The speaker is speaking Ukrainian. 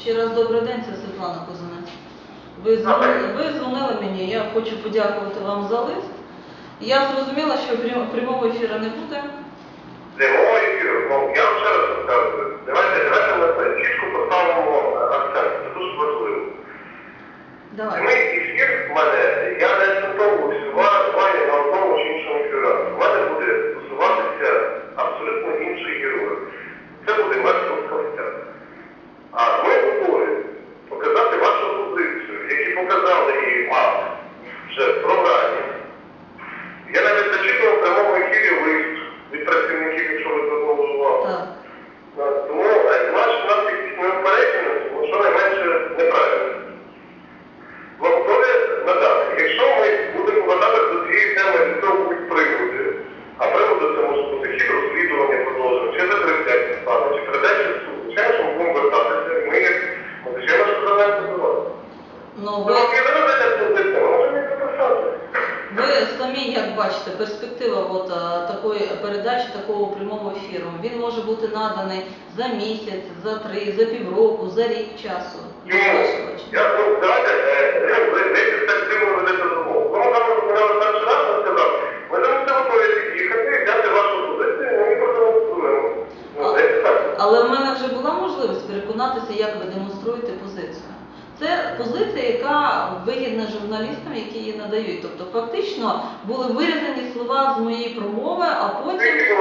Ще раз добрий день, це Світлана Козанець. Ви дзвонили, ви дзвонили мені, я хочу подякувати вам за лист. Я зрозуміла, що прям- прямого ефіру не буде. Прямого ефіру. Ну, я вам ще раз розказую. Давайте, давайте ми чітко поставимо е, акцент. Це дуже важливо. Давайте в мене, я не акцентовую уваги на одному чи іншому ефірі. У мене буде стосуватися абсолютно інший герой. Це буде мертвовська А ми готові показати вашу позицію, які показали її вам вже в програмі. Я навіть зачитував в прямому ефірі лист від працівників, якщо ви звернули увагу. Так. Так, Тому е, наш нас якісь неупередженості, ну щонайменше неправильно. Ми готові надати. Якщо ми будемо вважати до цієї теми з цього будуть приводи, а приводи це може бути хід розслідування продовження, чи закриття справи, чи передача в суд, звичайно, що ми будемо вертатися, і ми, ну, звичайно, що задаємо подавати. Ну, Ну, ви, їх записати. ви самі як бачите, перспектива от, а, такої передачі, такого прямого ефіру, він може бути наданий за місяць, за три, за півроку, за рік часу. Бачення. Я, ну, давайте, е, ви, ви, розмову. Тому там розмовляли сказав, ми не готові їхати, взяти вашу позицію, ми продемонструємо. Ну, так. Але в мене вже була можливість переконатися, як ви демонструєте позицію. Це позиція, яка вигідна журналістам, які її надають. Тобто, фактично були вирізані слова з моєї промови, а потім